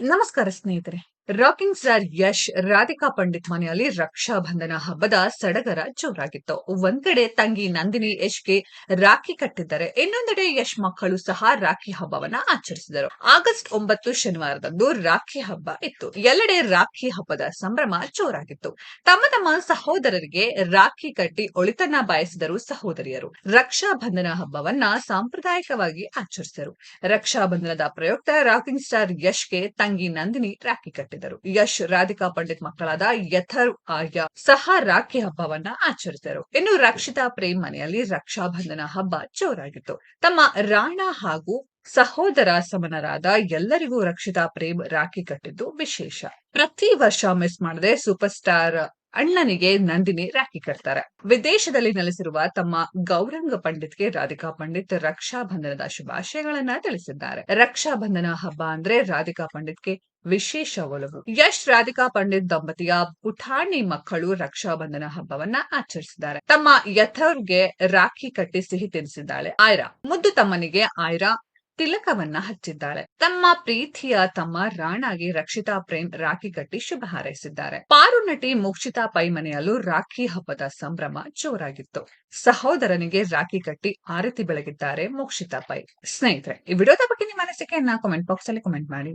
ನಮಸ್ಕಾರ ಸ್ನೇಹಿತರೆ. Rocking star Yash Radhika Pandit ಮನೆಯಲ್ಲಿ ರಕ್ಷಾ ಬಂಧನ ಹಬ್ಬದ ಸಡಗರ ಜೋರಾಗಿತ್ತು. ಒಂದ್ ಕಡೆ ತಂಗಿ ನಂದಿನಿ ಯಶ್ಗೆ ರಾಖಿ ಕಟ್ಟಿದ್ದಾರೆ. ಇನ್ನೊಂದೆಡೆ ಯಶ್ ಮಕ್ಕಳು ಸಹ ರಾಖಿ ಹಬ್ಬವನ್ನ ಆಚರಿಸಿದರು. ಆಗಸ್ಟ್ ಒಂಬತ್ತು ಶನಿವಾರದಂದು ರಾಖಿ ಹಬ್ಬ ಇತ್ತು. ಎಲ್ಲೆಡೆ ರಾಖಿ ಹಬ್ಬದ ಸಂಭ್ರಮ ಜೋರಾಗಿತ್ತು. ತಮ್ಮ ತಮ್ಮ ಸಹೋದರರಿಗೆ ರಾಖಿ ಕಟ್ಟಿ ಒಳಿತನ್ನ ಬಯಸಿದರು ಸಹೋದರಿಯರು. ರಕ್ಷಾ ಬಂಧನ ಹಬ್ಬವನ್ನ ಸಾಂಪ್ರದಾಯಿಕವಾಗಿ ಆಚರಿಸಿದರು. ರಕ್ಷಾ ಬಂಧನದ ಪ್ರಯುಕ್ತ ರಾಕಿಂಗ್ ಸ್ಟಾರ್ ಯಶ್ಗೆ ತಂಗಿ ನಂದಿನಿ ರಾಖಿ ಕಟ್ಟಿದರು. ಯಶ್ ರಾಧಿಕಾ ಪಂಡಿತ್ ಮಕ್ಕಳಾದ ಯಥರ್ ಆರ್ಯ ಸಹ ರಾಖಿ ಹಬ್ಬವನ್ನ ಆಚರಿಸಿದರು. ಇನ್ನು ರಕ್ಷಿತಾ ಪ್ರೇಮ್ ಮನೆಯಲ್ಲಿ ರಕ್ಷಾ ಬಂಧನ ಹಬ್ಬ ಜೋರಾಗಿತ್ತು. ತಮ್ಮ ರಾಣ ಹಾಗೂ ಸಹೋದರ ಸಮನರಾದ ಎಲ್ಲರಿಗೂ ರಕ್ಷಿತಾ ಪ್ರೇಮ್ ರಾಖಿ ಕಟ್ಟಿದ್ದು ವಿಶೇಷ. ಪ್ರತಿ ವರ್ಷ ಮಿಸ್ ಮಾಡದೆ ಸೂಪರ್ ಸ್ಟಾರ್ ಅಣ್ಣನಿಗೆ ನಂದಿನಿ ರಾಖಿ ಕಟ್ತಾರೆ. ವಿದೇಶದಲ್ಲಿ ನೆಲೆಸಿರುವ ತಮ್ಮ ಗೌರಂಗ ಪಂಡಿತ್ಗೆ ರಾಧಿಕಾ ಪಂಡಿತ್ ರಕ್ಷಾ ಬಂಧನದ ಶುಭಾಶಯಗಳನ್ನ ತಿಳಿಸಿದ್ದಾರೆ. ರಕ್ಷಾ ಬಂಧನ ಹಬ್ಬ ಅಂದ್ರೆ ರಾಧಿಕಾ ಪಂಡಿತ್ಗೆ ವಿಶೇಷ ಒಲವು. ಯಶ್ ರಾಧಿಕಾ ಪಂಡಿತ್ ದಂಪತಿಯ ಪುಠಾಣಿ ಮಕ್ಕಳು ರಕ್ಷಾ ಬಂಧನ ಹಬ್ಬವನ್ನ ಆಚರಿಸಿದ್ದಾರೆ. ತಮ್ಮ ಯಥರ್ಗೆ ರಾಖಿ ಕಟ್ಟಿ ಸಿಹಿ ತಿನ್ನಿಸಿದ್ದಾಳೆ ಆಯ್ರಾ. ಮುದ್ದು ತಮ್ಮನಿಗೆ ಆಯ್ರಾ ತಿಲಕವನ್ನ ಹಚ್ಚಿದ್ದಾಳೆ. ತಮ್ಮ ಪ್ರೀತಿಯ ತಮ್ಮ ರಾಣಾಗಿ ರಕ್ಷಿತಾ ಪ್ರೇಮ್ ರಾಖಿ ಕಟ್ಟಿ ಶುಭ ಹಾರೈಸಿದ್ದಾರೆ. ಪಾರು ನಟಿ ಮೋಕ್ಷಿತಾ ಪೈ ಮನೆಯಲ್ಲೂ ರಾಖಿ ಹಬ್ಬದ ಸಂಭ್ರಮ ಜೋರಾಗಿತ್ತು. ಸಹೋದರನಿಗೆ ರಾಖಿ ಕಟ್ಟಿ ಆರತಿ ಬೆಳಗಿದ್ದಾರೆ ಮೋಕ್ಷಿತಾ ಪೈ. ಸ್ನೇಹಿತರೆ, ಈ ವಿಡಿಯೋದ ಬಗ್ಗೆ ನಿಮ್ಮ ಅನಿಸಿಕೆಯನ್ನ ಕಾಮೆಂಟ್ ಬಾಕ್ಸ್ ಅಲ್ಲಿ ಕಮೆಂಟ್ ಮಾಡಿ.